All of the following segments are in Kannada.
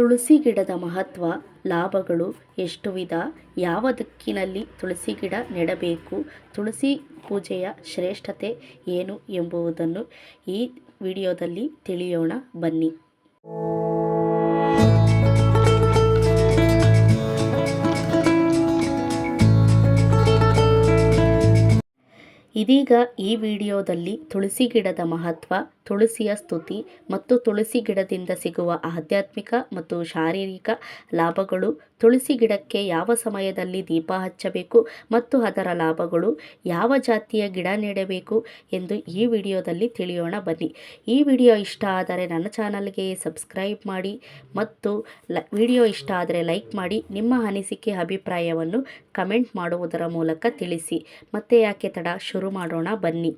ತುಳಸಿ ಗಿಡದ ಮಹತ್ವ, ಲಾಭಗಳು ಎಷ್ಟು ವಿಧ? ಯಾವ ದಿಕ್ಕಿನಲ್ಲಿ ತುಳಸಿ ಗಿಡ ನೆಡಬೇಕು? ತುಳಸಿ ಪೂಜೆಯ ಶ್ರೇಷ್ಠತೆ ಏನು ಎಂಬುವುದನ್ನು ಈ ವಿಡಿಯೋದಲ್ಲಿ ತಿಳಿಯೋಣ. ಬನ್ನಿ. ಇದೀಗ ಈ ವಿಡಿಯೋದಲ್ಲಿ ತುಳಸಿ ಗಿಡದ ಮಹತ್ವ, ತುಳಸಿಯ ಸ್ತುತಿ ಮತ್ತು ತುಳಸಿ ಗಿಡದಿಂದ ಸಿಗುವ ಆಧ್ಯಾತ್ಮಿಕ ಮತ್ತು ಶಾರೀರಿಕ ಲಾಭಗಳು, ತುಳಸಿ ಗಿಡಕ್ಕೆ ಯಾವ ಸಮಯದಲ್ಲಿ ದೀಪ ಹಚ್ಚಬೇಕು ಮತ್ತು ಅದರ ಲಾಭಗಳು, ಯಾವ ಜಾತಿಯ ಗಿಡ ನೆಡಬೇಕು ಎಂದು ಈ ವಿಡಿಯೋದಲ್ಲಿ ತಿಳಿಯೋಣ ಬನ್ನಿ. ಈ ವಿಡಿಯೋ ಇಷ್ಟ ಆದರೆ ನನ್ನ ಚಾನಲ್ಗೆ ಸಬ್ಸ್ಕ್ರೈಬ್ ಮಾಡಿ ಮತ್ತು ವಿಡಿಯೋ ಇಷ್ಟ ಆದರೆ ಲೈಕ್ ಮಾಡಿ, ನಿಮ್ಮ ಅನಿಸಿಕೆ, ಅಭಿಪ್ರಾಯವನ್ನು ಕಮೆಂಟ್ ಮಾಡುವುದರ ಮೂಲಕ ತಿಳಿಸಿ. ಮತ್ತೆ ಯಾಕೆ ತಡ? ಶುರು ಮಾಡೋಣ ಬನ್ನಿ.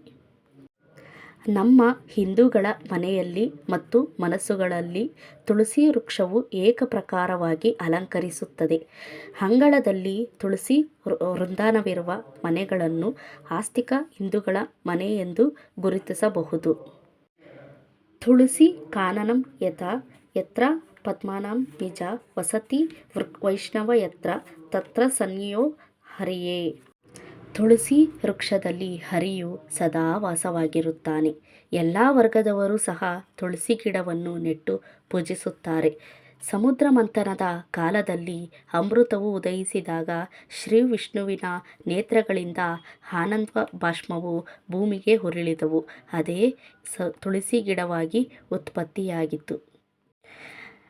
ನಮ್ಮ ಹಿಂದೂಗಳ ಮನೆಯಲ್ಲಿ ಮತ್ತು ಮನಸ್ಸುಗಳಲ್ಲಿ ತುಳಸಿ ವೃಕ್ಷವು ಏಕಪ್ರಕಾರವಾಗಿ ಅಲಂಕರಿಸುತ್ತದೆ. ಅಂಗಳದಲ್ಲಿ ತುಳಸಿ ವೃಂದಾನವಿರುವ ಮನೆಗಳನ್ನು ಆಸ್ತಿಕ ಹಿಂದೂಗಳ ಮನೆ ಎಂದು ಗುರುತಿಸಬಹುದು. ತುಳಸಿ ಕಾನನಂ ಯಥ, ಯತ್ರ ಪದ್ಮನಾಂ ನಿಜ, ವಸತಿ ವೃಕ್, ವೈಷ್ಣವ ಯತ್ರ, ತತ್ರ ಸನ್ಯೋ ಹರಿಯೇ. ತುಳಸಿ ವೃಕ್ಷದಲ್ಲಿ ಹರಿಯು ಸದಾ ವಾಸವಾಗಿರುತ್ತಾನೆ. ಎಲ್ಲ ವರ್ಗದವರು ಸಹ ತುಳಸಿ ಗಿಡವನ್ನು ನೆಟ್ಟು ಪೂಜಿಸುತ್ತಾರೆ. ಸಮುದ್ರ ಮಂಥನದ ಕಾಲದಲ್ಲಿ ಅಮೃತವು ಉದಯಿಸಿದಾಗ ಶ್ರೀ ವಿಷ್ಣುವಿನ ನೇತ್ರಗಳಿಂದ ಆನಂದ ಭಾಷ್ಮವು ಭೂಮಿಗೆ ಹೊರಳಿದವು. ಅದೇ ಸ, ತುಳಸಿ ಗಿಡವಾಗಿ ಉತ್ಪತ್ತಿಯಾಗಿತ್ತು.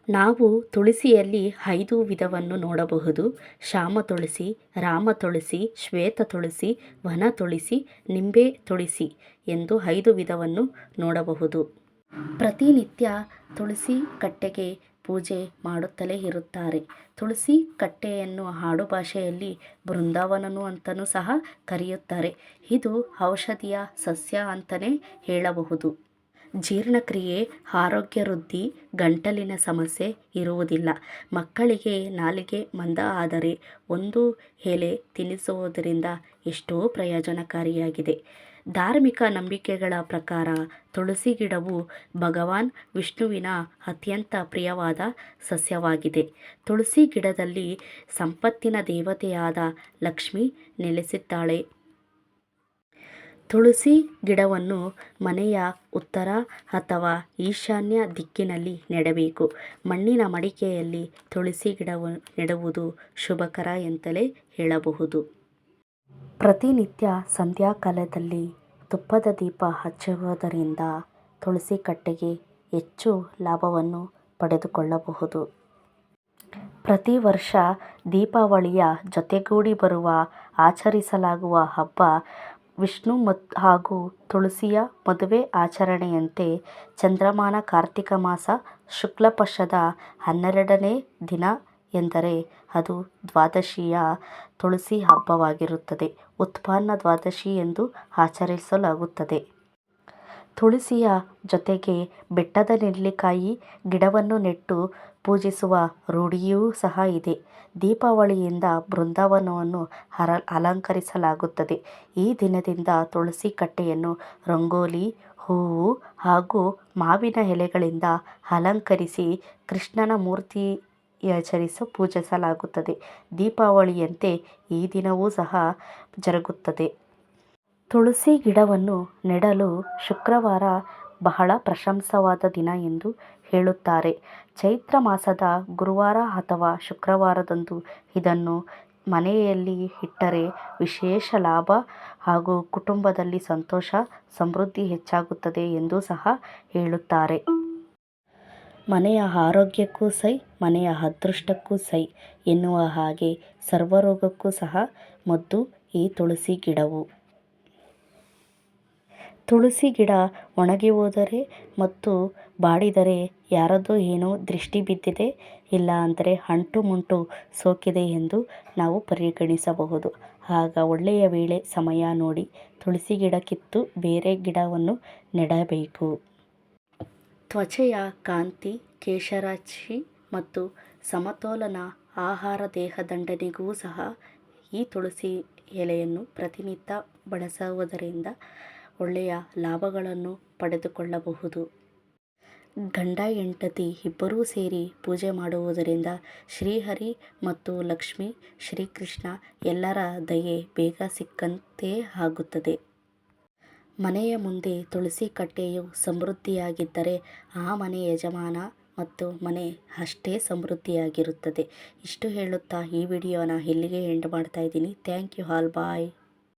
ನಾವು ತುಳಸಿಯಲ್ಲಿ ಐದು ವಿಧವನ್ನು ನೋಡಬಹುದು. ಶ್ಯಾಮ ತುಳಸಿ, ರಾಮ ತುಳಸಿ, ಶ್ವೇತ ತುಳಸಿ, ವನ ತುಳಸಿ, ನಿಂಬೆ ತುಳಸಿ ಎಂದು ಐದು ವಿಧವನ್ನು ನೋಡಬಹುದು. ಪ್ರತಿನಿತ್ಯ ತುಳಸಿ ಕಟ್ಟೆಗೆ ಪೂಜೆ ಮಾಡುತ್ತಲೇ ಇರುತ್ತಾರೆ. ತುಳಸಿ ಕಟ್ಟೆಯನ್ನು ಹಾಡು ಭಾಷೆಯಲ್ಲಿ ಬೃಂದಾವನನು ಅಂತಲೂ ಸಹ ಕರೆಯುತ್ತಾರೆ. ಇದು ಔಷಧಿಯ ಸಸ್ಯ ಅಂತಲೇ ಹೇಳಬಹುದು. ಜೀರ್ಣಕ್ರಿಯೆ ಆರೋಗ್ಯ ವೃದ್ಧಿ ಗಂಟಲಿನ ಸಮಸ್ಯೆ ಇರುವುದಿಲ್ಲ. ಮಕ್ಕಳಿಗೆ ನಾಲಿಗೆ ಮಂದ ಆದರೆ ಒಂದು ಎಲೆ ತಿನ್ನಿಸುವುದರಿಂದ ಎಷ್ಟೋ ಪ್ರಯೋಜನಕಾರಿಯಾಗಿದೆ. ಧಾರ್ಮಿಕ ನಂಬಿಕೆಗಳ ಪ್ರಕಾರ ತುಳಸಿ ಗಿಡವು ಭಗವಾನ್ ವಿಷ್ಣುವಿನ ಅತ್ಯಂತ ಪ್ರಿಯವಾದ ಸಸ್ಯವಾಗಿದೆ. ತುಳಸಿ ಗಿಡದಲ್ಲಿ ಸಂಪತ್ತಿನ ದೇವತೆಯಾದ ಲಕ್ಷ್ಮಿ ನೆಲೆಸಿದ್ದಾಳೆ. ತುಳಸಿ ಗಿಡವನ್ನು ಮನೆಯ ಉತ್ತರ ಅಥವಾ ಈಶಾನ್ಯ ದಿಕ್ಕಿನಲ್ಲಿ ನೆಡಬೇಕು. ಮಣ್ಣಿನ ಮಡಿಕೆಯಲ್ಲಿ ತುಳಸಿ ಗಿಡವು ನೆಡುವುದು ಶುಭಕರ ಎಂತಲೇ ಹೇಳಬಹುದು. ಪ್ರತಿನಿತ್ಯ ಸಂಧ್ಯಾಕಾಲದಲ್ಲಿ ತುಪ್ಪದ ದೀಪ ಹಚ್ಚುವುದರಿಂದ ತುಳಸಿ ಕಟ್ಟೆಗೆ ಹೆಚ್ಚು ಲಾಭವನ್ನು ಪಡೆದುಕೊಳ್ಳಬಹುದು. ಪ್ರತಿ ವರ್ಷ ದೀಪಾವಳಿಯ ಜೊತೆಗೂಡಿ ಬರುವ ಆಚರಿಸಲಾಗುವ ಹಬ್ಬ ವಿಷ್ಣು ಮತ್ತು ಹಾಗೂ ತುಳಸಿಯ ಮದುವೆ ಆಚರಣೆಯಂತೆ ಚಂದ್ರಮಾನ ಕಾರ್ತಿಕ ಮಾಸ ಶುಕ್ಲ ಪಕ್ಷದ ಹನ್ನೆರಡನೇ ದಿನ ಎಂದರೆ ಅದು ದ್ವಾದಶಿಯ ತುಳಸಿ ಹಬ್ಬವಾಗಿರುತ್ತದೆ. ಉತ್ಪನ್ನ ದ್ವಾದಶಿ ಎಂದು ಆಚರಿಸಲಾಗುತ್ತದೆ. ತುಳಸಿಯ ಜೊತೆಗೆ ಬೆಟ್ಟದ ನೆಲ್ಲಿಕಾಯಿ ಗಿಡವನ್ನು ನೆಟ್ಟು ಪೂಜಿಸುವ ರೂಢಿಯೂ ಸಹ ಇದೆ. ದೀಪಾವಳಿಯಿಂದ ಬೃಂದಾವನವನ್ನು ಹರ ಅಲಂಕರಿಸಲಾಗುತ್ತದೆ. ಈ ದಿನದಿಂದ ತುಳಸಿ ಕಟ್ಟೆಯನ್ನು ರಂಗೋಲಿ, ಹೂವು ಹಾಗೂ ಮಾವಿನ ಎಲೆಗಳಿಂದ ಅಲಂಕರಿಸಿ ಕೃಷ್ಣನ ಮೂರ್ತಿ ಆಚರಿಸಿ ಪೂಜಿಸಲಾಗುತ್ತದೆ. ದೀಪಾವಳಿಯಂತೆ ಈ ದಿನವೂ ಸಹ ಜರುಗುತ್ತದೆ. ತುಳಸಿ ಗಿಡವನ್ನು ನೆಡಲು ಶುಕ್ರವಾರ ಬಹಳ ಪ್ರಶಂಸವಾದ ದಿನ ಎಂದು ಹೇಳುತ್ತಾರೆ. ಚೈತ್ರ ಮಾಸದ ಗುರುವಾರ ಅಥವಾ ಶುಕ್ರವಾರದಂದು ಇದನ್ನು ಮನೆಯಲ್ಲಿ ಇಟ್ಟರೆ ವಿಶೇಷ ಲಾಭ ಹಾಗೂ ಕುಟುಂಬದಲ್ಲಿ ಸಂತೋಷ, ಸಮೃದ್ಧಿ ಹೆಚ್ಚಾಗುತ್ತದೆ ಎಂದು ಸಹ ಹೇಳುತ್ತಾರೆ. ಮನೆಯ ಆರೋಗ್ಯಕ್ಕೂ ಸೈ, ಮನೆಯ ಅದೃಷ್ಟಕ್ಕೂ ಸೈ ಎನ್ನುವ ಹಾಗೆ ಸರ್ವರೋಗಕ್ಕೂ ಸಹ ಮದ್ದು ಈ ತುಳಸಿ ಗಿಡವು. ತುಳಸಿ ಗಿಡ ಒಣಗಿ ಹೋದರೆ ಮತ್ತು ಬಾಡಿದರೆ ಯಾರದ್ದೋ ಏನೋ ದೃಷ್ಟಿ ಬಿದ್ದಿದೆ, ಇಲ್ಲ ಅಂದರೆ ಅಂಟು ಮುಂಟು ಸೋಕಿದೆ ಎಂದು ನಾವು ಪರಿಗಣಿಸಬಹುದು. ಆಗ ಒಳ್ಳೆಯ ವೇಳೆ ಸಮಯ ನೋಡಿ ತುಳಸಿ ಗಿಡ ಕಿತ್ತು ಬೇರೆ ಗಿಡವನ್ನು ನೆಡಬೇಕು. ತ್ವಚೆಯ ಕಾಂತಿ, ಕೇಶರಾಶಿ ಮತ್ತು ಸಮತೋಲನ ಆಹಾರ ದೇಹದಂಡನೆಗೂ ಸಹ ಈ ತುಳಸಿ ಎಲೆಯನ್ನು ಪ್ರತಿನಿತ್ಯ ಬಳಸುವುದರಿಂದ ಒಳ್ಳೆಯ ಲಾಭಗಳನ್ನು ಪಡೆದುಕೊಳ್ಳಬಹುದು. ಗಂಡ ಎಂಟತಿ ಇಬ್ಬರೂ ಸೇರಿ ಪೂಜೆ ಮಾಡುವುದರಿಂದ ಶ್ರೀಹರಿ ಮತ್ತು ಲಕ್ಷ್ಮಿ, ಶ್ರೀಕೃಷ್ಣ ಎಲ್ಲರ ದಯೆ ಬೇಗ ಸಿಕ್ಕಂತೆ ಆಗುತ್ತದೆ. ಮನೆಯ ಮುಂದೆ ತುಳಸಿ ಕಟ್ಟೆಯು ಸಮೃದ್ಧಿಯಾಗಿದ್ದರೆ ಆ ಮನೆ ಯಜಮಾನ ಮತ್ತು ಮನೆ ಅಷ್ಟೇ ಸಮೃದ್ಧಿಯಾಗಿರುತ್ತದೆ. ಇಷ್ಟು ಹೇಳುತ್ತಾ ಈ ವಿಡಿಯೋನ ಇಲ್ಲಿಗೆ ಎಂಡ್ ಮಾಡ್ತಾ ಇದ್ದೀನಿ. Thank you all bye